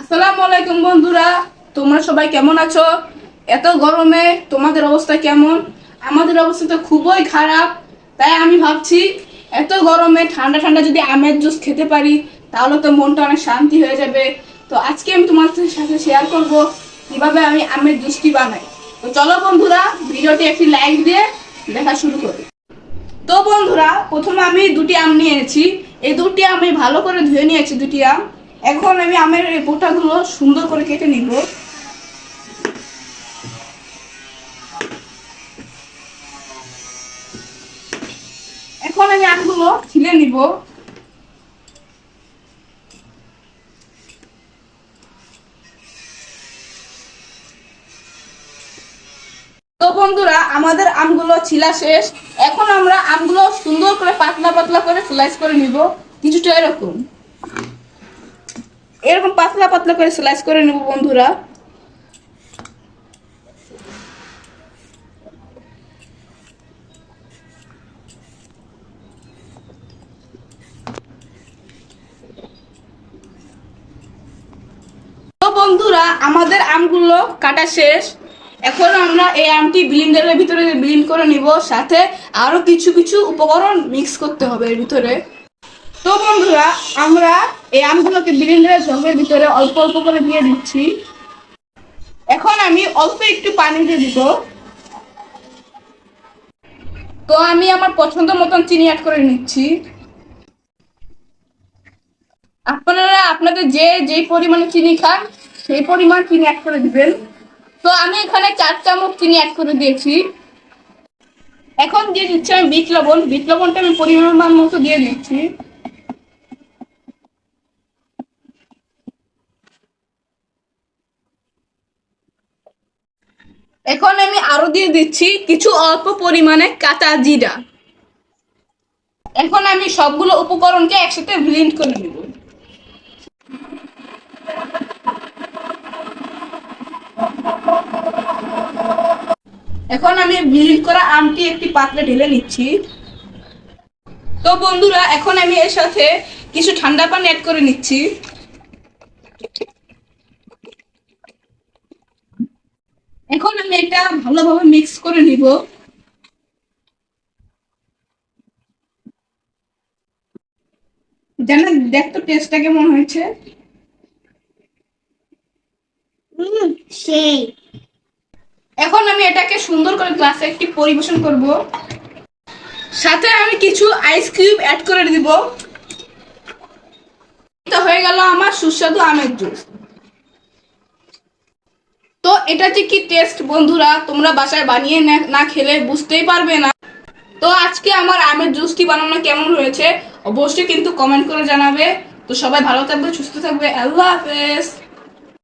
আসসালামু আলাইকুম বন্ধুরা, তোমরা সবাই কেমন আছো? এত গরমে তোমাদের অবস্থা কেমন? আমাদের অবস্থা তো খুবই খারাপ, তাই আমি ভাবছি এত গরমে ঠান্ডা ঠান্ডা যদি আমের জুস খেতে পারি, তাহলে তো মনটা অনেক শান্তি হয়ে যাবে। তো আজকে আমি তোমাদের সাথে শেয়ার করব কীভাবে আমি আমের জুসটি বানাই। তো চলো বন্ধুরা, ভিডিওটি একটি লাইক দিয়ে দেখা শুরু করি। তো বন্ধুরা, প্রথমে আমি দুটি আম নিয়ে এনেছি। এই দুটি আমি ভালো করে ধুয়ে নিয়েছি দুটি আম। এখন আমি আমের এই বোটাগুলো সুন্দর করে কেটে নিব। এখন আমি আমগুলো ছিলে নিব। তো বন্ধুরা, আমাদের আমগুলো ছিলা শেষ। এখন আমরা আমগুলো সুন্দর করে পাতলা পাতলা করে স্লাইস করে নিব। কিছুটা এরকম। এরকম পাতলা পাতলা করে স্লাইস করে নেব বন্ধুরা। বন্ধুরা, আমাদের আমগুলো কাটা শেষ। এখন আমরা এই আমটি ব্লিন্ডারের ভিতরে ব্লিন্ড করে নিব। সাথে আরও কিছু কিছু উপকরণ মিক্স করতে হবে এর ভিতরে। তো বন্ধুরা, আমরা এই আমগুলোকে ব্লিন্ডারের জগের ভিতরে অল্প অল্প করে দিয়ে দিচ্ছি। এখন আমি অল্প একটু পানি দিয়ে দিব। তো আমি আমার পছন্দ মতন চিনি অ্যাড করে নিচ্ছি। আপনারা, আপনাদের যে যে পরিমাণে চিনি খান, সেই পরিমাণ চিনি অ্যাড করে দিবেন। তো আমি এখানে চার চামচ চিনি অ্যাড করে দিয়েছি। এখন দিয়ে দিচ্ছি আমি বিট লবণ। বিট লবণটা আমি পরিমাণ মতো দিয়ে দিচ্ছি। এখন আমি আরও দিয়ে দিচ্ছি কিছু অল্প পরিমাণে কাঁচা জিরা। এখন আমি সবগুলো উপকরণকে একসাথে ব্লেন্ড করে নেব। এখন আমি ব্লিন্ড করা আমটি একটি পাত্রে ঢেলে নিচ্ছি। তো বন্ধুরা, এখন আমি এর সাথে কিছু ঠান্ডা পানি অ্যাড করে নিচ্ছি। এখন আমি এটা ভালোভাবে মিক্স করে নিব। জানা দেখ তো টেস্টটা কেমন হয়েছে? সেই। এখন আমি এটাকে সুন্দর করে গ্লাসে একটি পরিবেশন করব। সাথে আমি কিছু আইস কিউব অ্যাড করে দিব। তো হয়ে গেল আমার সুস্বাদু আমের জুস এটা যে কি টেস্ট বন্ধুরা, তোমরা বাসায় বানিয়ে না- খেলে বুঝতেই পারবে না। তো আজকে আমার আমের জুসটি বানানো কেমন হয়েছে, অবশ্যই কিন্তু কমেন্ট করে জানাবে। তো সবাই ভালো থাকবে, সুস্থ থাকবে। আল্লাহ হাফেজ।